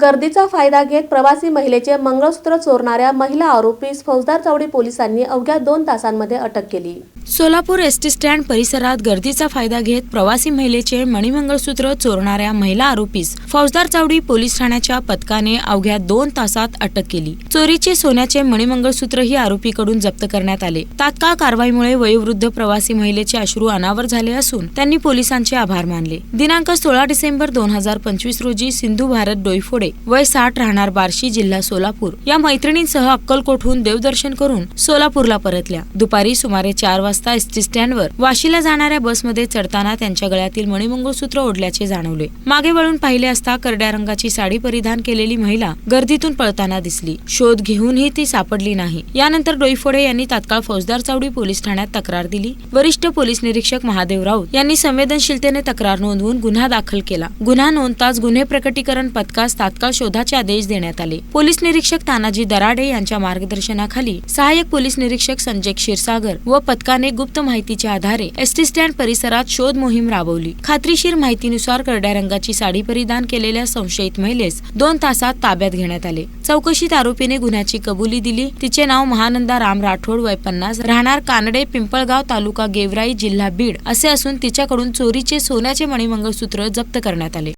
गर्दीचा फायदा घेत प्रवासी महिलेचे मंगळसूत्र चोरणाऱ्या महिला आरोपीस फौजदार चावडी पोलिसांनी अवघ्या दोन तासांमध्ये अटक केली. सोलापूर एस टी स्टँड परिसरात गर्दीचा फायदा घेत प्रवासी महिलेचे मणिमंगळसूत्र चोरणाऱ्या महिला आरोपीस फौजदार चावडी पोलीस ठाण्याच्या पथकाने अवघ्या दोन तासात अटक केली. चोरीचे सोन्याचे मणिमंगळसूत्र ही आरोपीकडून जप्त करण्यात आले. तात्काळ कारवाईमुळे वयोवृद्ध प्रवासी महिलेचे अश्रू अनावर झाले असून त्यांनी पोलिसांचे आभार मानले. दिनांक सोळा डिसेंबर दोन हजार पंचवीस रोजी सिंधू भारत डोईफोडे वय साठ राहणार बार्शी जिल्हा सोलापूर या मैत्रिणींसह अक्कलकोटहून देवदर्शन करून सोलापूरला परतल्या. दुपारी सुमारे चार वाजता वाजता एसटी स्टँडवर वाशीला जाणाऱ्या बसमध्ये चढताना त्यांच्या गळ्यातील मणिमंगळसूत्र ओढल्याचे जाणवले. मागे वळून पाहिले असता करड्या रंगाची साडी परिधान केलेली महिला गर्दीतून पळताना दिसली. शोध घेऊनही ती सापडली नाही. यानंतर डोईफोडे यांनी तात्काळ फौजदार चावडी पोलीस ठाण्यात तक्रार दिली. वरिष्ठ पोलीस निरीक्षक महादेव राऊत यांनी संवेदनशीलतेने तक्रार नोंदवून गुन्हा दाखल केला. गुन्हा नोंदताच गुन्हे प्रकटीकरण पथकास तात्काळ शोधाचे आदेश देण्यात आले. पोलीस निरीक्षक तानाजी दराडे यांच्या मार्गदर्शनाखाली सहाय्यक पोलीस निरीक्षक संजय क्षीरसागर व पथकाने गुप्त माहितीच्या आधारे एसटी स्टँड परिसरात शोध मोहीम राबवली. खात्रीशीर माहितीनुसार करड्या रंगाची साडी परिधान केलेल्या संशयित महिलेस दोन तासात ताब्यात घेण्यात आले. चौकशीत आरोपीने गुन्ह्याची कबुली दिली. तिचे नाव महानंदा राम राठोड वय पन्नास. राहणार कानडे पिंपळगाव तालुका गेवराई जिल्हा बीड असे असून तिच्याकडून चोरीचे सोन्याचे मणिमंगळसूत्र जप्त करण्यात आले.